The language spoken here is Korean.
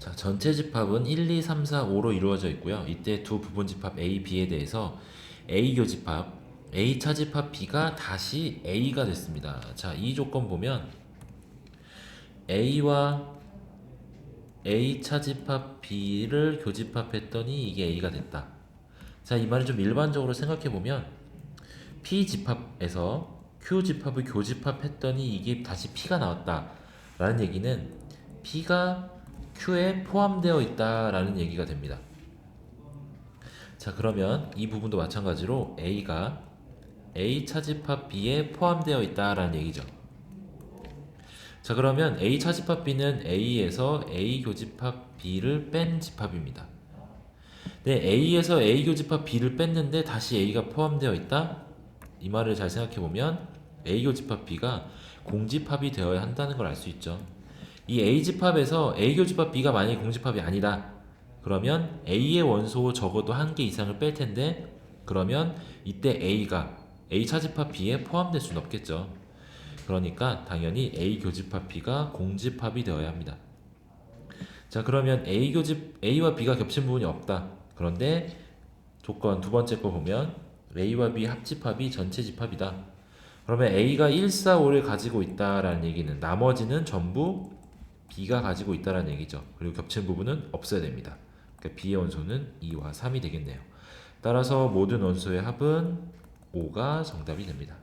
자, 전체 집합은 1, 2, 3, 4, 5로 이루어져 있고요. 이때 두 부분 집합 A, B에 대해서 A 교 집합, A 차 집합 B가 다시 A가 됐습니다. 자, 이 조건 보면 A와 A 차 집합 B를 교집합했더니 이게 A가 됐다. 자, 이 말을 좀 일반적으로 생각해 보면 P 집합에서 Q 집합을 교집합했더니 이게 다시 P가 나왔다. 라는 얘기는 P가 Q에 포함되어 있다라는 얘기가 됩니다. 자, 그러면 이 부분도 마찬가지로 A가 A 차집합 B에 포함되어 있다라는 얘기죠. 자, 그러면 A 차집합 B는 A에서 A 교집합 B를 뺀 집합입니다. 네, A에서 A 교집합 B를 뺐는데 다시 A가 포함되어 있다? 이 말을 잘 생각해 보면 A 교집합 B가 공집합이 되어야 한다는 걸 알 수 있죠. 이 A 집합에서 A 교집합 B가 만약에 공집합이 아니다. 그러면 A의 원소 적어도 한 개 이상을 뺄 텐데 그러면 이때 A가 A 차집합 B에 포함될 수는 없겠죠. 그러니까 당연히 A 교집합 B가 공집합이 되어야 합니다. 자 그러면 A 교집 A와 B가 겹친 부분이 없다. 그런데 조건 두 번째 거 보면 A와 B 합집합이 전체 집합이다. 그러면 A가 1, 4, 5를 가지고 있다라는 얘기는 나머지는 전부 B가 가지고 있다라는 얘기죠. 그리고 겹친 부분은 없어야 됩니다. 그러니까 B의 원소는 2와 3이 되겠네요. 따라서 모든 원소의 합은 5가 정답이 됩니다.